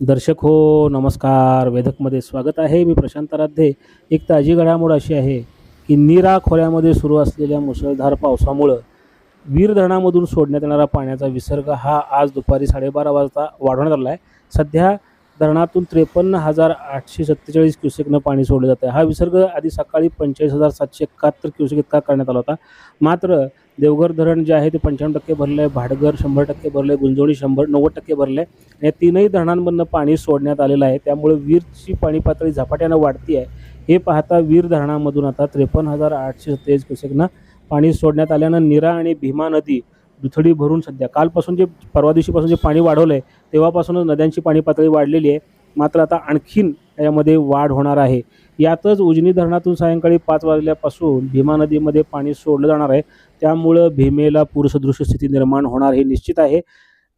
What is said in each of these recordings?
दर्शक हो नमस्कार. वेधकमध्ये स्वागत आहे. मी प्रशांत राध्ये एक ताजी घडामोड अशी आहे की नीरा खोऱ्यामध्ये सुरू असलेल्या मुसळधार पावसामुळं वीर धरणामधून सोडण्यात येणारा पाण्याचा विसर्ग हा आज दुपारी साडेबारा वाजता वाढवण्यात आला आहे. सध्या धरणातून त्रेपन्न हजार आठशे सत्तेचाळीस क्युसेकनं पाणी सोडलं जातं आहे हा विसर्ग आधी सकाळी पंचेचाळीस हजार सातशे एकाहत्तर क्युसेक इतका करण्यात आला होता. मात्र देवघर धरण जे आहे ते पंच्याण्णव टक्के भरलं आहे भाडघर शंभर टक्के भरलं आहे गुंजोणी शंभर नव्वद टक्के भरलं आहे या तीनही धरणांमधनं पाणी सोडण्यात आलेलं आहे. त्यामुळे वीरची पाणी पातळी झपाट्यानं वाढती आहे. हे पाहता वीर धरणामधून आता त्रेपन्न हजार आठशे सत्तेचाळीस क्युसेकनं पाणी सोडण्यात आल्यानं निरा आणि भीमा नदी दुथडी भरून सध्या. कालपासून जे परवा दिवशीपासून जे पाणी वाढवलं आहे तेव्हापासूनच नद्यांची पाणी पातळी वाढलेली आहे. मात्र आता आणखीन यामध्ये वाढ होणार आहे. यातच उजनी धरणातून सायंकाळी पाच वाजल्यापासून भीमा नदीमध्ये पाणी सोडलं जाणार आहे. त्यामुळं भीमेला पूरसदृश्य स्थिती निर्माण होणार हे निश्चित आहे.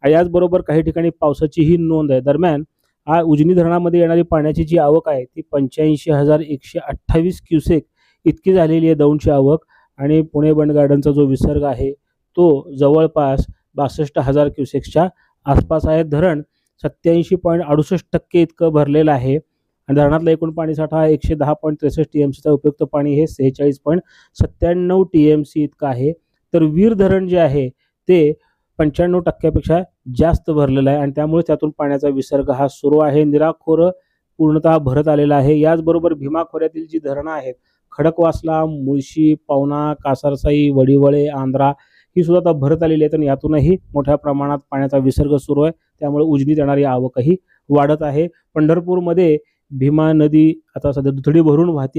याचबरोबर काही ठिकाणी पावसाचीही नोंद आहे. दरम्यान हा उजनी धरणामध्ये येणारी पाण्याची जी आवक आहे ती पंच्याऐंशी हजार एकशे अठ्ठावीस क्युसेक इतकी झालेली आहे दौंडची आवक. आणि पुणे बंड गार्डनचा जो विसर्ग आहे तो जवळपास बासष्ट हजार क्युसेक्सच्या आसपास आहे. धरण सत्याऐंशी पॉईंट अडुसष्ट टक्के इतकं भरलेलं आहे. आणि धरणातला एकूण पाणीसाठा एकशे दहा पॉईंट त्रेसष्ट टी एम सीचा उपयुक्त पाणी हे सेहेचाळीस पॉईंट सत्त्याण्णव टी एम सी इतकं आहे. तर वीर धरण जे आहे ते पंच्याण्णव टक्क्यापेक्षा जास्त भरलेलं आहे. आणि त्यामुळे त्यातून पाण्याचा विसर्ग हा सुरू आहे. निराखोरं पूर्णतः भरत आलेला आहे. याचबरोबर भीमा खोऱ्यातील जी धरणं आहेत खडकवासला मुळशी पावना कासारसाई वडिवळे आंध्रा ही सुद्धा आता भरत आलेली आहेत आणि यातूनही मोठ्या प्रमाणात पाण्याचा विसर्ग सुरू आहे. त्यामुळे उजनीत येणारी आवकही वाढत आहे. पंढरपूरमध्ये भीमा नदी आता सध्या दुथडी भरून वाहती आहे